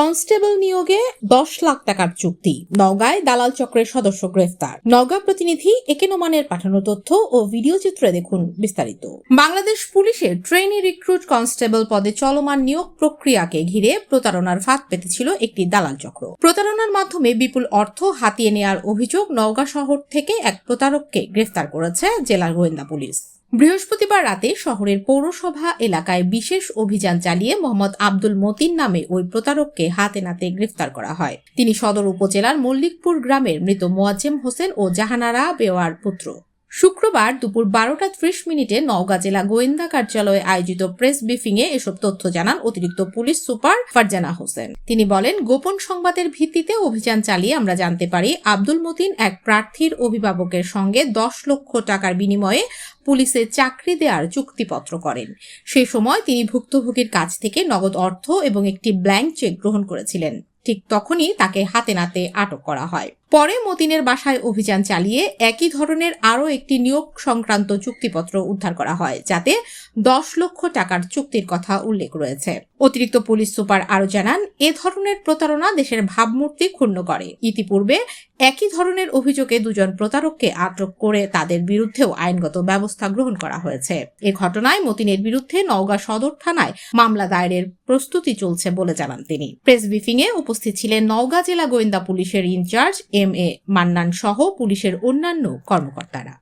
Constable নিয়োগে দশ লাখ টাকার চুক্তি। নওগাঁয় দালাল চক্রের সদস্য গ্রেফতার। নওগাঁ প্রতিনিধি একে নোমানের পাঠানো তথ্য ও ভিডিও চিত্রে দেখুন বিস্তারিত। বাংলাদেশ পুলিশের ট্রেনি রিক্রুট কনস্টেবল পদে চলমান নিয়োগ প্রক্রিয়াকে ঘিরে প্রতারণার ফাঁদ পেতেছিল একটি দালাল চক্র। প্রতারণার মাধ্যমে বিপুল অর্থ হাতিয়ে নেওয়ার অভিযোগ নওগাঁ শহর থেকে এক প্রতারককে গ্রেফতার করেছে জেলার গোয়েন্দা পুলিশ। বৃহস্পতিবার রাতে শহরের পৌরসভা এলাকায় বিশেষ অভিযান চালিয়ে মোহাম্মদ আব্দুল মতিন নামে ওই প্রতারককে হাতে নাতে গ্রেফতার করা হয়। তিনি সদর উপজেলার মল্লিকপুর গ্রামের মৃত মোয়াজ্জেম হোসেন ও জাহানারা বেওয়ার পুত্র। শুক্রবার দুপুর বারোটা ত্রিশ মিনিটে নওগাঁ জেলা গোয়েন্দা কার্যালয়ে আয়োজিত প্রেস ব্রিফিংয়ে এসব তথ্য জানান অতিরিক্ত পুলিশ সুপার ফারজানা হোসেন। তিনি বলেন, গোপন সংবাদের ভিত্তিতে অভিযান চালিয়ে আমরা জানতে পারি আব্দুল মতিন এক প্রার্থীর অভিভাবকের সঙ্গে দশ লক্ষ টাকার বিনিময়ে পুলিশে চাকরি দেওয়ার চুক্তিপত্র করেন। সেই সময় তিনি ভুক্তভোগীর কাছ থেকে নগদ অর্থ এবং একটি ব্ল্যাঙ্ক চেক গ্রহণ করেছিলেন। ঠিক তখনই তাকে হাতে নাতে আটক করা হয়। পরে মতিনের বাসায় অভিযান চালিয়ে একই ধরনের আরও একটি নিয়োগ সংক্রান্ত চুক্তিপত্র উদ্ধার করা হয়, যাতে দশ লক্ষ টাকার চুক্তির কথা উল্লেখ রয়েছে। অতিরিক্ত পুলিশ সুপার আরও জানান, এ ধরনের প্রতারণা দেশের ভাবমূর্তি ক্ষুণ্ণ করে। ইতিপূর্বে একই ধরনের অভিযোগে দুজন প্রতারককে আটক করে তাদের বিরুদ্ধেও আইনগত ব্যবস্থা গ্রহণ করা হয়েছে। এ ঘটনায় মতিনের বিরুদ্ধে নওগাঁ সদর থানায় মামলা দায়েরের প্রস্তুতি চলছে বলে জানান তিনি। প্রেস ব্রিফিংয়ে উপস্থিত ছিলেন নওগাঁ জেলা গোয়েন্দা পুলিশের ইনচার্জ এম এ মান্নান সহ পুলিশের অন্যান্য কর্মকর্তারা।